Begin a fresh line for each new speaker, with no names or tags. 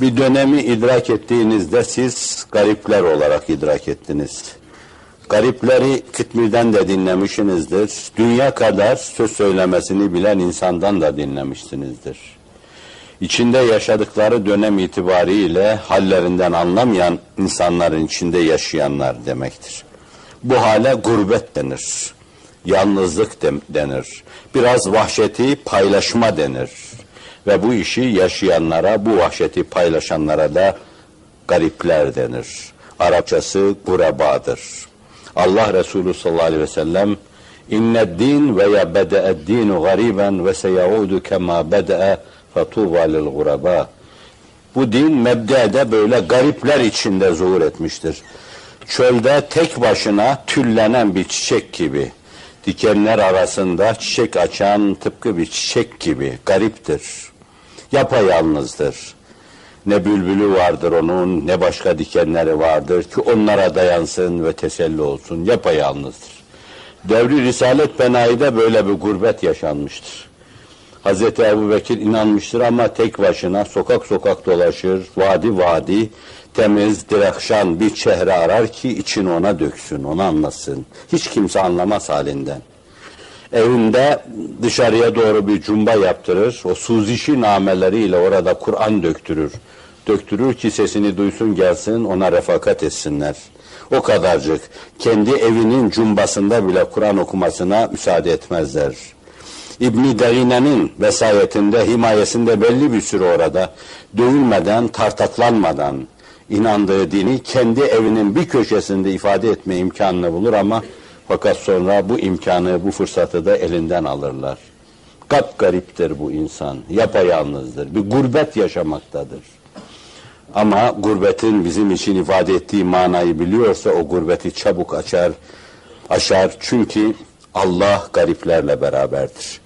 Bir dönemi idrak ettiğinizde siz garipler olarak idrak ettiniz. Garipleri Kıtmir'den de dinlemişsinizdir. Dünya kadar söz söylemesini bilen insandan da dinlemişsinizdir. İçinde yaşadıkları dönem itibariyle hallerinden anlamayan insanların içinde yaşayanlar demektir. Bu hale gurbet denir. Yalnızlık de- denir. Biraz vahşeti paylaşma denir. Ve bu işi yaşayanlara, bu vahşeti paylaşanlara da garipler denir. Arapçası gurebadır. Allah Resulü sallallahu aleyhi ve sellem İnned din ve ya bede'ed dinu gariben ve seyaudu kema bede'e fetuba lil gureba. Bu din mebdede böyle garipler içinde zuhur etmiştir. Çölde tek başına tüllenen bir çiçek gibi, dikenler arasında çiçek açan tıpkı bir çiçek gibi gariptir. Yapayalnızdır. Ne bülbülü vardır onun, ne başka dikenleri vardır ki onlara dayansın ve teselli olsun. Yapayalnızdır. Devri Risalet Benayi'de böyle bir gurbet yaşanmıştır. Hazreti Ebu Bekir inanmıştır ama tek başına sokak sokak dolaşır, vadi vadi, temiz, direkşan bir çehre arar ki için ona döksün, onu anlasın. Hiç kimse anlamaz halinden. Evinde dışarıya doğru bir cumba yaptırır, o suzişi nameleriyle orada Kur'an döktürür. Döktürür ki sesini duysun gelsin, ona refakat etsinler. O kadarcık. Kendi evinin cumbasında bile Kur'an okumasına müsaade etmezler. İbni Dagine'nin vesayetinde, himayesinde belli bir süre orada dövülmeden, tartaklanmadan inandığı dini kendi evinin bir köşesinde ifade etme imkanını bulur ama fakat sonra bu imkanı, bu fırsatı da elinden alırlar. Kap gariptir bu insan, yapayalnızdır, bir gurbet yaşamaktadır. Ama gurbetin bizim için ifade ettiği manayı biliyorsa o gurbeti çabuk açar, aşar çünkü Allah gariplerle beraberdir.